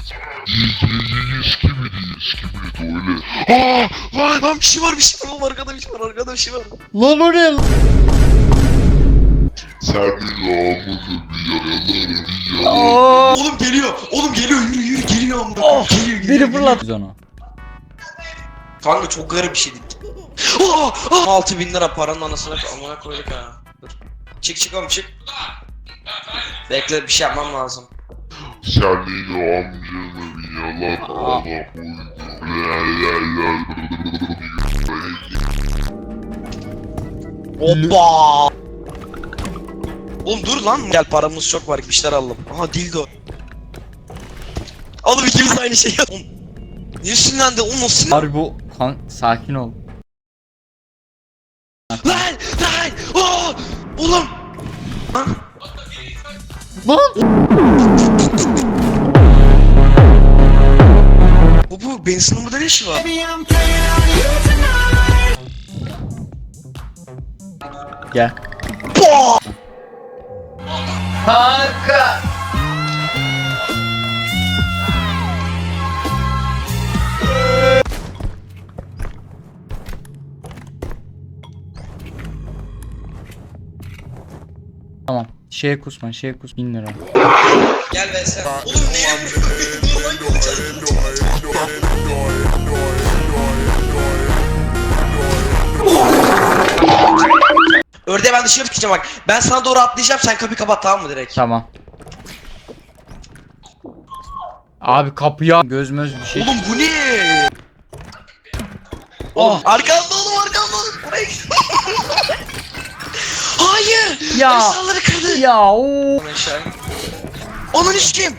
tuvalet. Skibidi skibidi tuvalet. Aa lan lan bir şey var bir şey var oğlum arkada bir şey var arkada bir şey var. Lan o ne? Senin namını bir yaralarım bir yaralarım. Aa! Oğlum geliyor. Oğlum geliyor yürü yürü geliyor amına. Oh, geliyor geliyor. Biri fırlat. Biz onu. Kanka çok garip bir şey değil. Oh, oh. 6000 bin lira paranın anasını amına koyduk ha. Dur. Çık çık oğlum çık. Bekle bir şey yapmam lazım. Senin amcanı bir yalan ana la. Hoppa. Oğlum dur lan. Gel paramız çok var bir şeyler alalım. Aha dildo. Oğlum ikimiz de aynı şeyi yap. Oğlum, Niye sinirlendi? Oğlum o sinir... Harbi bu. Kan sakin ol. Lan! Lan! Oh! Oğlum! Lan! Lan! Benson'ın burada ne işi var? Gel. Kanka. Tamam. Şeye kusma, şeye kus. 1000 lira. Gel be sen. Oğlum ne Ördeğe ben dışarı çıkacağım bak. Ben sana doğru atlayacağım sen kapıyı kapat tamam mı direkt? Tamam. Abi kapıya göz möz bir şey. Oğlum bu ne? Oğlum arkamda oğlum arkamda oğlum. Buraya git. Hayır. Ya. Eşyaları kırdı. Ya o. Onun iş kim?